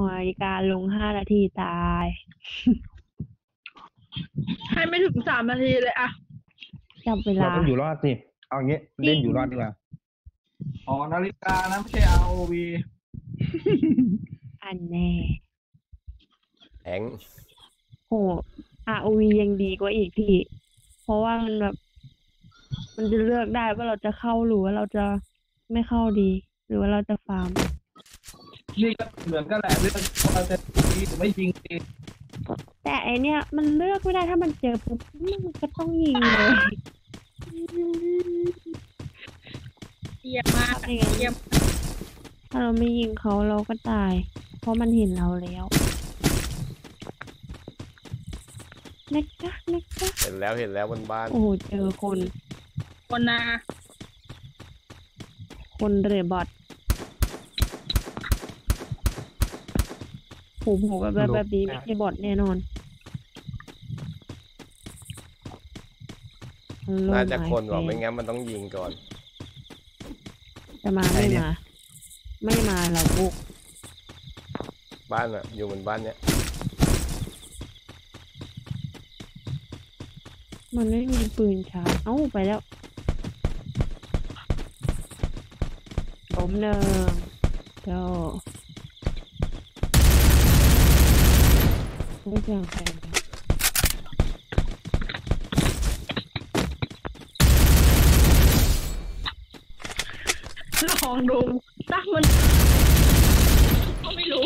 ของนาฬิกาลงห้านาทีตาย ให้ไม่ถึงสามนาทีเลยอะจับเวเราลา ต้องอยู่รอดสิ เอางี้เล่นอยู่รอดดีกว่า อ๋อนาฬิกานะไม่ใช่ ROV อันแน่แองโห ROV ยังดีกว่าอีกพี่ เพราะว่ามันแบบ มันจะเลือกได้ว่าเราจะเข้าหรือว่าเราจะไม่เข้าดี หรือว่าเราจะฟาร์ม นี่ก็เหมือนกันแหละเรื่องว่าจะยิงหรือไม่ยิงดีแต่ไอเนี้ยมันเลือกไม่ได้ถ้ามันเจอปุ๊บมันก็ต้องยิงเลยเยี่ยมมากไม่งั้นเยี่ยมถ้าเราไม่ยิงเขาเราก็ตาย เพราะมันเห็นเราแล้วนะจ๊ะนะจ๊ะเห็นแล้วเห็นแล้วบนบ้าน โอ้โหเจอคน คนนา คนเรือบอท ผมผมแบบแบบแบบนี้ไม่ใช่บอทแน่นอนน่าจะคนหรอกโลไม่กงั้นมันต้องยิงก่อน จะมาไม่มา ไม่มาเราบุกบ้านอะอยู่บนบ้านเนี้ยมันไม่มีปืนชาร์จเอ้าไปแล้วล้มหนึ่งเจ้า ไม่เสียงใครนะลองดูถ้ามันก็ไม่รู้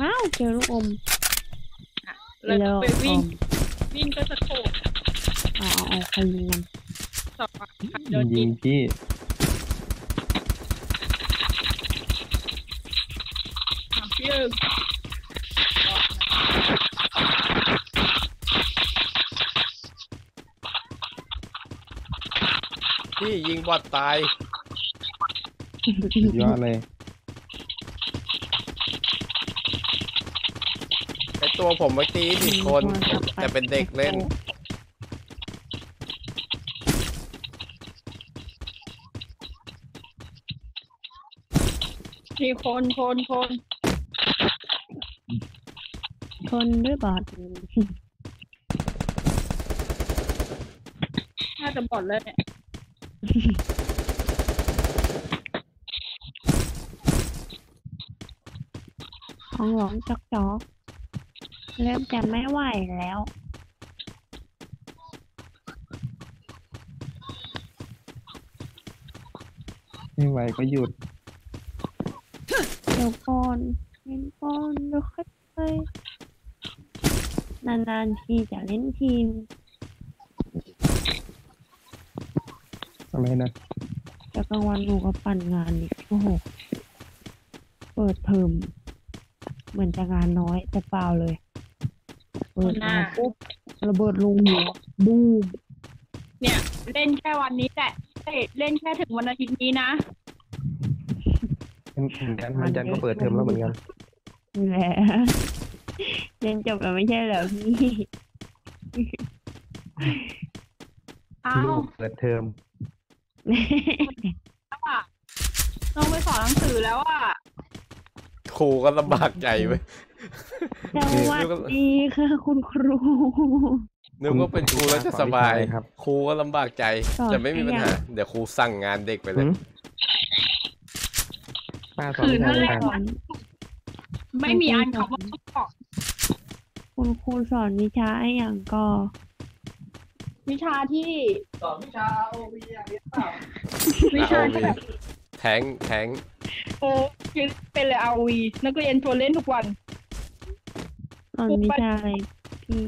อ้าวเจอลูกอมแล้วก็ไปวิ่งอมวิ่งก็สะโขบเอาเอาเอาใครยิงมันสองอะโดนยิยิงงพี่ อะพี่เอิงพี่ยิงบอดตายสุดยอดเลยไอตัวผมเมื่อกี้ผิดคน แต่เป็นเด็กเล่น มีคนคนคน คนด้วยบอทน่าจะบอดแล้วเนี่ยท้องร้องจอกจอกเริ่มจะไม่ไหวแล้วไม่ไหวก็หยุดเดี๋ยวก่อนเล่นก่อนเดี๋ยวค่อยไป นานๆทีจะเล่นทีมอะไรนะแต่กลางวันหนูก็ปั่นงานอีกโอ้โหเปิดเทอมเหมือนจะงานน้อยแต่เปล่าเลย เปิดมาปุ๊บระเบิดลงหัวบูมเนี่ย เล่นแค่วันนี้แหละเอ้ยเล่นแค่ถึงวันอาทิตย์นี้นะ เหมือนกันมันจันทร์ก็เปิดเทอมแล้วเหมือนกัน แหละ เรียนจบแล้วไม่ใช่เหรอพี่อ้าลูวกเปิดเทอมแล้วอะต้องไปสอนหนังสือแล้วอะครูก็ลำบากใจไปสวัสดีค่ะคุณครู นึกว่าเป็นครูแล้วจะสบาย ครับ ครูก็ลำบากใจ สอน จะไม่มีปัญหาให้ยังเดี๋ยวครูสั่งงานเด็กไปเลหืยมป้าสอนคือวินั่นแหชาละอะไรสอนไม่มีอันคำว่าต้องสอน คุณครูสอนวิชาไอ้อย่างก็วิชาที่สอนวิชา ROV อย่างนี้เปล่าวิชาที่แบบแทงแทงโอ้ยังเป็นเลยอาวีนักเรียนตัวเล่นทุกวันสอนวิชาอะไรพี่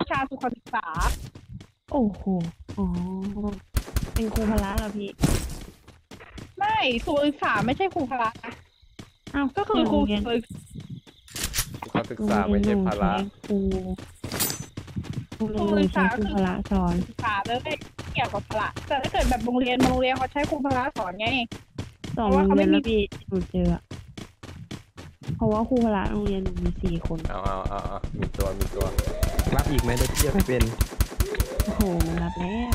วิชาสุขศึกษา โอ้โหอ๋อเป็นครูพละเหรอพี่ ไม่สุขศึกษาไม่ใช่ครูพละนะอ้าวก็คือครูโงเรียนฝึกเขา ศึกษาไม่ใช่ภาระครูครูเรียนหนูใช้ครูพละสอนศึกษาเลยเกี่ยวกับพละแต่ถ้าเกิดแบบโรงเรียนบางโรงเรียนเขาใช้ครูพละสอนไงสองเพราะว่าโรงเขาไม่เรียนมีแล้วพี่หนูเจออะเพราะว่าครูพละโรงเรียนหนูมีสี่คนเอาเอาเอาเอามีตัวมีตัวรับอีกไหมเดี๋ยวพี่จะไม่เป็นโอ้โหมันรับแล้ว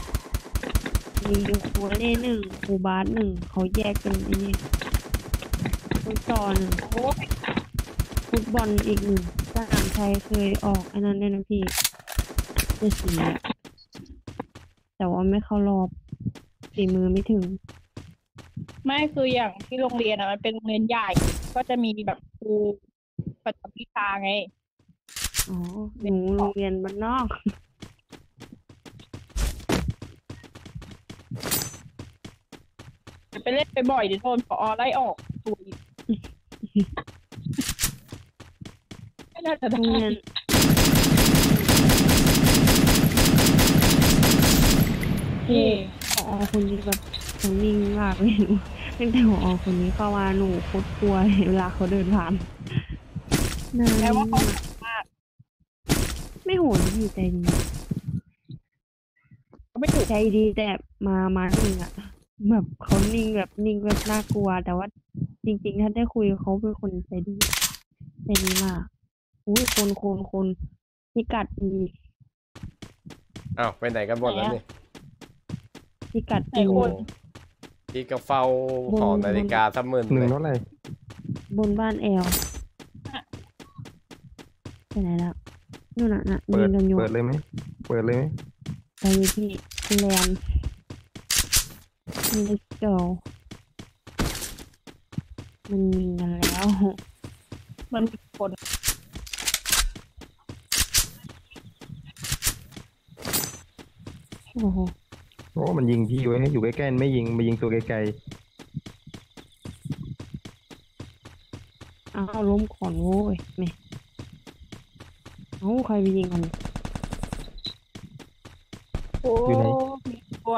มีมีอยู่ครูเล่หนึ่งครูบาสหนึ่งเขาแยกกันไอ้นี่ฟุตซอลหนึ่งโอ้ย ฟุตบอลอีกหนึ่งสนามชัยเคยออกอันนั้นด้วยนะพี่เจดสีอะแต่ว่าไม่เข้ารอบฝีมือไม่ถึง ไม่คืออย่างที่โรงเรียนอะมันเป็นโรงเรียนใหญ่ ก็จะมีแบบครูประจำวิชาไง อ๋อหนูโรงเรียนบ้านนอก ไปเล่นไปบ่อยเดี๋ยวโดนพอไล่ออกตัวอีก ไม่น่าจะโรได้เรียนครูที่พอคนนี้แบบนิ่งมากเลยหนูตั้งแต่พอคนนี้เข้ามาหนูโคตรกลัวเวลาเขาเดินผ่านนานแม้วว่าเขามาก ไม่โหดพี่ใจดีเขาไม่ถูกใจดีแต่มามาหนึ่งอะแบบเขานิ่งแบบนิ่งแบบน่ากลัว แต่ว่าจริง ๆ ถ้าได้คุยเขาเป็นคนใจดีใจดีมาก อุ้ยคนคนคนพิกัดดีอ้าวไปไหนกันหมดแล้วนี่พิกัดไหนดีคนพี่ก็เฝ้าหอนาฬิกาสักหมื่นหนึ่เลงยเท่าไหร่บนบ้านแอลไปไหนแล้วนู่นน่ะน่ะเปิยิดงกันอยู่เปิดเลยไหมเปิดเลยไหมไปเลยพี่แลนด์ let's go มันยิงกันแล้ว มันมีคน โอ้โหโอ้มันยิงพี่อยู่ให้อยู่ใกล้ๆไม่ยิงมายิงตัวไกลอ้าวล้มก่อนโว้ยแม่เอ้าใครไปยิงกันโอ้มีตัว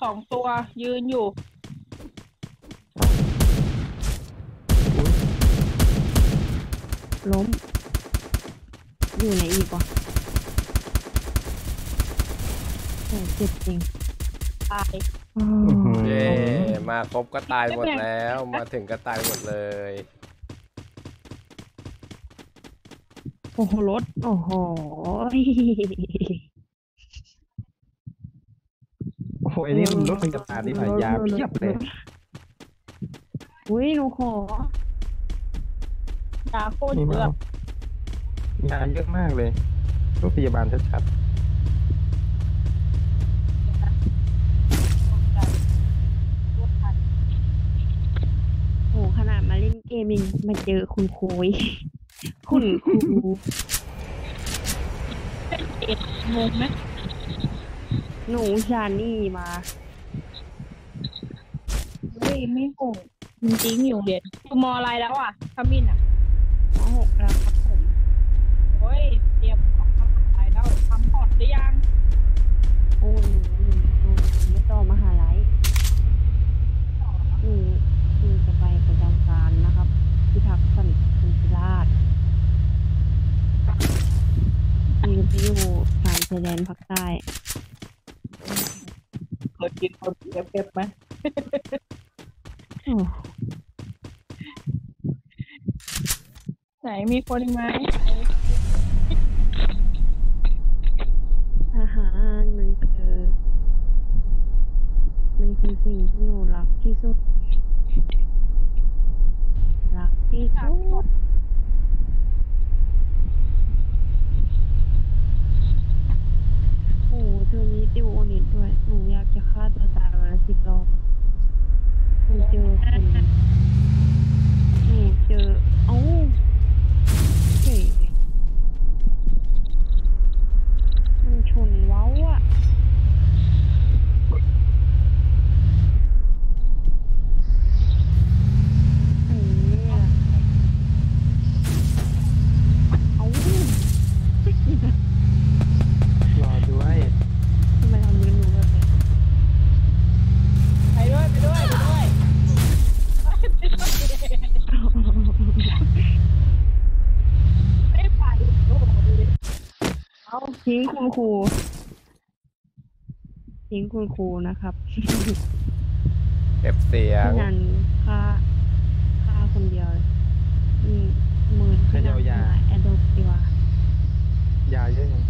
สองตัวยืนอยู่ ล้ม อยู่ไหนอีกวะโอ้เจ็บจริงตายอ้าๆอื้อหือเย่มาครบก็ตายหมดแล้ว มาถึงก็ตายหมดเลย โอ้โหรถโอ้โหโอ้โหไอ้นี่มันรถพยาบาลนี่ผ่ายาเพียบเลย อุ้ยหนูขอยาโคตรนี่เยมาอะยาเยอะมากเลยรถพยาบาลชัดโมาเล่นเกมยังมาเจอคุณครูอีกคุณครูเอ็ดงงไหมหนูชานี่มาเฮ้ยไม่งงจริงๆอยู่โรงเรียนอยู่มออะไรแล้วอะขมินอะมหกแล้วครับผมเฮ้ยเตรียมของทำอะไรแล้วทำพอร์ตหรือยังโอ้หนูหนูหนูหนูไม่ต่อมหาลัยหนูหนูจะไปประจำการนะครับ พิทักษ์สันติราชมี ไปอยู่ผ่านชายแดนภาคใต้เคยกินคนเอฟไหมโอ้ไหนมีคนอีกไหมทหารมันคือ มันคือสิ่งที่หนูรักที่สุด รักที่สุด โอ้โห เทอมนี้ติวโอนิตด้วย หนูอยากจะฆ่าตัวตายวันละสิบรอบหนูเจอคนหนูเจอ เอ้าเฮ้ยมันชนเว้าอะเออเอ้า ๆรอด้วย ทำไมทำมือหนูแบบนี้ ไปด้วยไปด้วยไปด้วยไม่ไปโอ้โหดูดิเอา ทิ้ง คุณครูทิ้งคุณครูนะครับ เก็บเสียงพี่นันฆ่าฆ่าคนเดียวเลยนี่หมือนพี่นันแอดดอปดีกว่า ยาเยอะยัง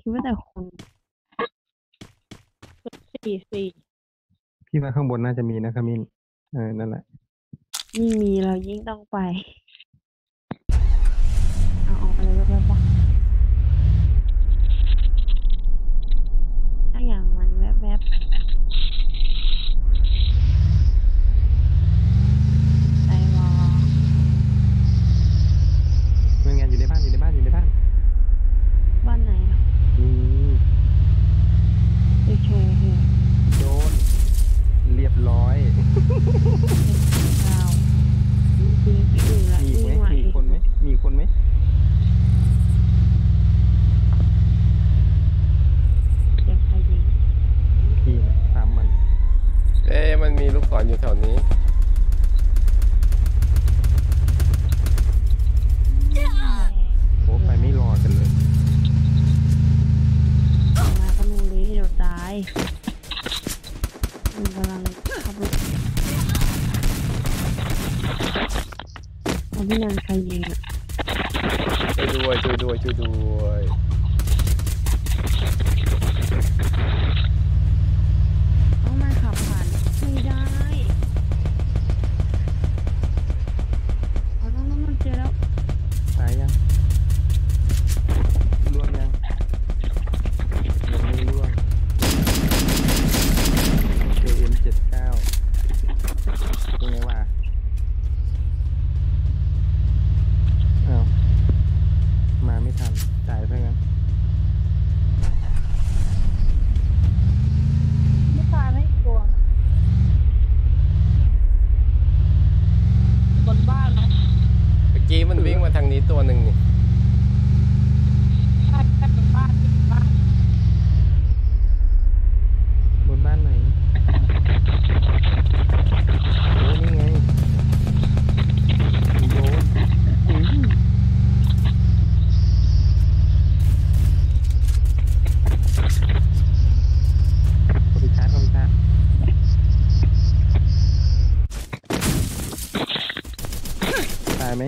คิดว่าแต่คนสี่สี่พี่ว่าข้างบนน่าจะมีนะขมิ้นเออนั่นแหละยิ่งมีเรายิ่งต้องไป เอาออกอะไรแบบนี้ปะถ้าอย่างมันแวบๆ มันกำลังขับรถเอาพี่นางใคร กี้มันวิ่งมาทางนี้ตัวหนึ่งนี่บนบ้านไหนโอ้นี่ไงโดนอุ้ยขอบคุไหม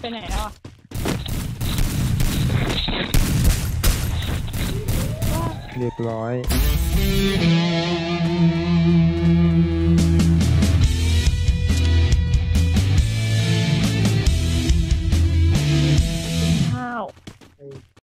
ไปไหนอะเรียบร้อย